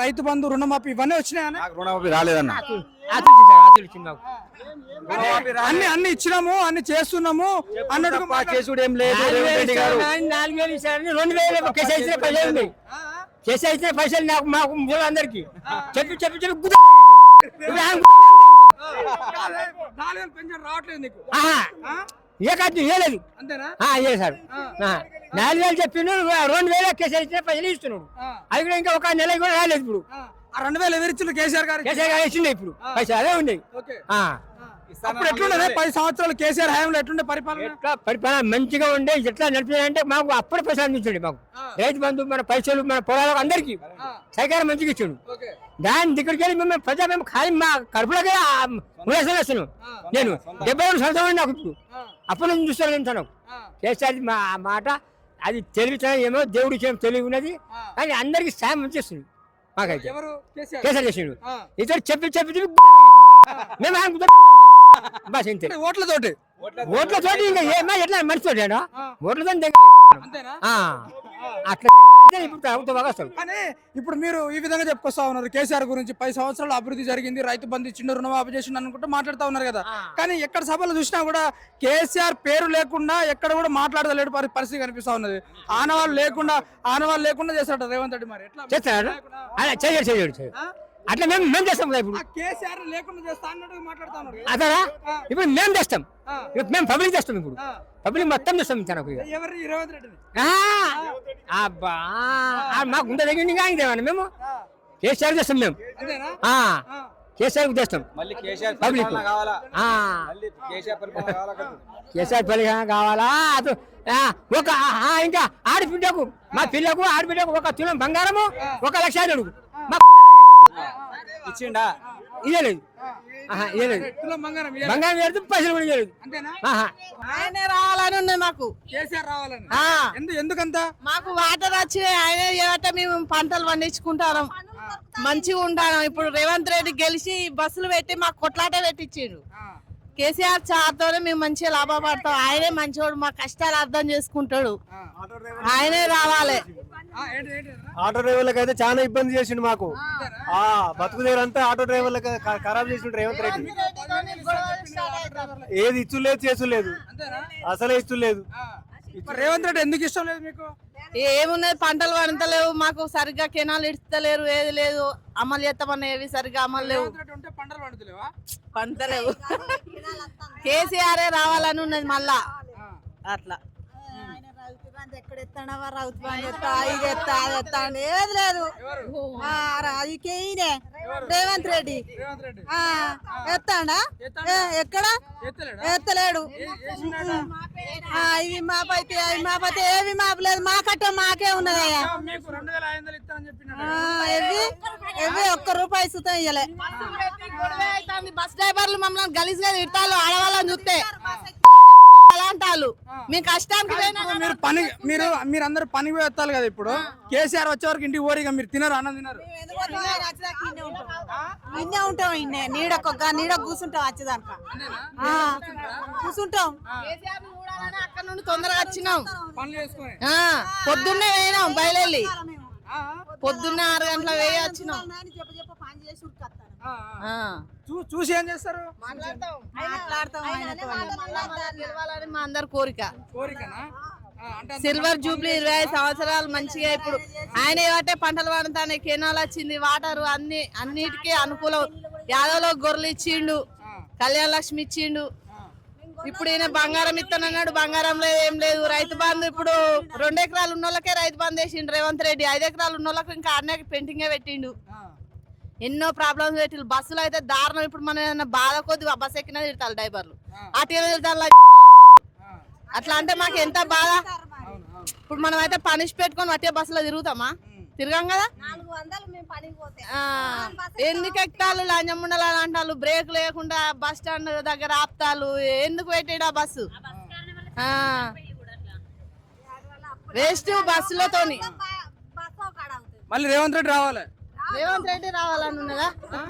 రైతు బంధు రుణమాఫీ ఇవన్నీ వచ్చినాయా నాకు రుణమాఫీ రాలేదన్న. అన్ని అన్ని ఇచ్చినాము అన్ని చేస్తున్నాము. అన్నట్టుగా తప్ప చేసుడు ఏం లేదు రేవంత్ రెడ్డి గారు. నాలుగు నాలుగు వేలు ఇచ్చారని రెండు వేలు కేసు ఇచ్చిన పైసలు ఉన్నాయి నాకు మాకు అందరికి చెప్పి చెప్పి చెప్పి రావట్లేదు నీకు. ఏ కాదు ఇవ్వలేదు అంతేనా? ఏ సార్. నాలుగు వేలు చెప్పిండు రెండు వేలు కేసు ఇచ్చిన పైసలు ఇస్తున్నాడు. అది కూడా ఇంకా ఒక నెల కూడా రాలేదు ఇప్పుడు. రెండు వేలు ఎవరిచ్చిండ్రు కేసీఆర్ గారికి? కేసీఆర్ గారు ఇచ్చిండే ఇప్పుడు. పైసలు అదే ఉన్నాయి. ఓకే. ఆ. అప్పుడు ఎట్లుండే పది సంవత్సరాలు కేసీఆర్ హయాంలో ఎట్లుండే పరిపాలన? ఎట్లా పరిపాలన? మంచిగా ఉండే ఎట్లా నడిపించాలంటే మాకు అప్పుడు పైసలు అందించండి మాకు. రైతు బంధు మన పైసలు మన పొలాలకు అందరికి. సహకారం మంచిగా ఇచ్చాడు. ఓకే. దాని దగ్గరికి వెళ్ళి మేము ప్రజా మేము ఖాళీ మా కడుపులోకే ఉల్లాసం వేస్తున్నాం. నేను డెబ్బై రెండు సంవత్సరాలు నాకు ఇప్పుడు. అప్పుడు నుంచి చూస్తాను నేను చేసేది మా మాట అది తెలివితనం ఏమో దేవుడికి ఏమో తెలివి ఉన్నది. కానీ అందరికి సాయం చేస్తుంది మాకైతే. కేసీఆర్. చేసిండు. ఇతడు చెప్పి చెప్పి చెప్పి మేము ఆయన బస్ ఇంతే. ఓట్లతోటి. ఓట్ల తోటి ఇంకా ఏమో ఎట్లా మనిషి తోటి ఆ. ఓట్లతో అట్లా ఇప్పుడు ప్రభుత్వం కానీ ఇప్పుడు మీరు ఈ విధంగా చెప్పుకొస్తా ఉన్నారు. కేసీఆర్ గురించి పది సంవత్సరాలు అభివృద్ధి జరిగింది రైతు బంధు ఇచ్చిండు రుణమాఫీ చేసిండు అనుకుంటూ మాట్లాడుతా ఉన్నారు కదా. కానీ ఎక్కడ సభలు చూసినా కూడా కేసీఆర్ పేరు లేకుండా ఎక్కడ కూడా మాట్లాడలేడు పరి- పరిస్థితి కనిపిస్తా ఉన్నది. ఆనవాళ్ళు లేకుండా ఆనవాళ్ళు లేకుండా చేస్తాడు రేవంత్ రెడ్డి మరి. ఎట్లా? చేస్తాడు? చేయడు చేయడు? అట్లా మేము మేము చేస్తాం కదా ఇప్పుడు. ఆ కేసీఆర్ లేకుండా చేస్తా. అదరా? ఇప్పుడు మేము చేస్తాం. మేము పబ్లిక్ చేస్తాం ఇప్పుడు. పబ్లిక్ మొత్తం చేస్తాం తనకు. ఎవరు రేవంత్ అబ్బా. ఆ, మాకు ఉండే దగ్గర మేము. కేసీఆర్ చేస్తాం మేము. కేసీఆర్ చేస్తాం. మళ్ళీ కేసీఆర్ పబ్లిక్. పరిపాలన కావాలా? ఆ, మళ్ళీ కేసీఆర్ పరిపాలన కావాలా పరిహారం ఒక ఆ, ఇంకా ఆడబిడ్డకు మా పిల్లకు ఆడబిడ్డకు ఒక తులం బంగారము ఒక లక్ష అడుగు మాకు ఇచ్చిండా? ఇదే లేదు ఆహా, ఇదే లేదు తులం బంగారం పెడితే పైసలు కూడా ఇయ్యలేదు. అంతేనా? ఆహా. ఆయనే రావాలని ఉంది మాకు. కేసీఆర్ రావాలని. ఆ. ఎందు ఎందుకంత? మాకు వాటర్ వచ్చినాయి ఆయనే మేము పంటలు పండించుకుంటాం మంచిగా ఉంటాను ఇప్పుడు రేవంత్ రెడ్డి గెలిచి బస్సులు పెట్టి మాకు కొట్లాట పెట్టించిండు. ఆ. కేసీఆర్ చాతోనే మేము మంచిగా లాభపడతాం. ఆయనే మంచివాడు మా కష్టాలు అర్థం చేసుకుంటాడు. ఆ. ఆయనే రావాలి? ఆటో డ్రైవర్లకు అయితే చాలా ఇబ్బంది చేసిండు మాకు. ఆ బతుకు అంతా ఆటో డ్రైవర్లకు ఖరాబ్ చేసిండు రేవంత్ రెడ్డి. ఏది ఇచ్చు లేదు చేసు లేదు అంతేనా? అసలే ఇచ్చు లేదు ఆ. మరి రేవంత్ రెడ్డి ఎందుకు ఇష్టం లేదు మీకు? ఏమున్నది? పంటలు పండతలేవు. మాకు సరిగ్గా కెనాలు ఇస్తలేరు ఏది లేదు. అమలు చేస్తామన్న ఏవి సరిగ్గా అమలు లేవు. పంటలేవు కేసీఆర్ రావాలని ఉన్నది మళ్ళా. అట్లా. ఎత్తాడవా రౌతు ఇది ఎత్తా అది ఎత్తా అని. ఏది లేదు. ఆ, రా- ఇక ఈయనే. రేవంత్ రెడ్డి. రేవంత్ రెడ్డి. ఆ, ఎత్తాడా? ఏ, ఎక్కడ? ఎత్తలేడా? ఎత్తలేడు. ఆ, ఇవి మాపైతే అవి మాపైతే ఏవి మాపలేదు మా కట్ట మాకే ఉన్నదయ్యా మీకు రెండు వేల ఐదు వందలు ఇస్తానని చెప్పినాడు. ఆ, ఎవి ఎవి ఒక్క రూపాయి సుతం ఇయ్యలే. బస్ డ్రైవర్లు మమ్మల్ని గలీజ్గా తిట్టాలు ఆడవాళ్ళని చూస్తే. అలా అంటారు మీ కష్టానికి మీరు పని మీరు మీరు అందరు పనికి పోయి వస్తారు కదా ఇప్పుడు? కేసీఆర్ వచ్చే వరకు ఇంటికి ఓరిగా మీరు తినరు అన్నం తినరు. ఇన్నే ఉంటాం. ఇన్నే నీడకొక్క నీడ కూర్చుంటాం వచ్చేదాక కూర్చుంటాం అక్కడ నుండి తొందరగా వచ్చినాం. పొద్దున్నే వేయినాం బయలుదేరి. పొద్దున్నే ఆరు గంటల వేయి వచ్చినాం. చెప్ప చెప్ప పని చేసి ఏం చేస్తారు? మాట్లాడతాం. మా అందరి కోరిక. కోరికనా? సిల్వర్ జూబ్లీ ఇరవై ఐదు సంవత్సరాలు మంచిగా ఇప్పుడు ఆయన ఏమంటే పంటలు పండుతాయి కెనాల్ వచ్చింది వాటర్ అన్ని అన్నిటికీ అనుకూలం. యాదవ్లో గొర్రెలు ఇచ్చిండు కళ్యాణ లక్ష్మి ఇచ్చిండు. ఇప్పుడు ఈయన బంగారం ఇస్తానన్నాడు బంగారం లేదు ఏం లేదు. రైతు బంధు ఇప్పుడు రెండు ఎకరాలు ఉన్న వాళ్ళకే రైతు బంధు వేసిండు రేవంత్ రెడ్డి. ఐదు ఎకరాలు ఉన్న వాళ్ళకి ఇంకా అన్నీ పెయింటింగే పెట్టిండు. ఎన్నో ప్రాబ్లమ్స్ పెట్టిండు బస్సులు అయితే దారుణం. ఇప్పుడు మన ఏదైనా బాధ కొద్ది ఆ బస్సు ఎక్కినా తిడతారు డ్రైవర్లు. అటు తిడతారు. అట్లా అంటే మాకు ఎంత బాధ? ఇప్పుడు మనం అయితే పనిష్ పెట్టుకొని వట్టే బస్సులో తిరుగుతామా? తిరగం కదా? ఎందుకు ఎక్కుతాలు లంజం ఉండాలని అంటారు బ్రేక్ లేకుండా బస్ స్టాండ్ దగ్గర ఆపుతాలు ఎందుకు పెట్టాడు ఆ బస్సు? వేస్ట్ బస్సులతోని. బస్సు కాడ అవుతుంది. మళ్ళీ రేవంత్ రెడ్డి రావాలి. రేవంత్ రెడ్డి రావాలని ఉన్నదా?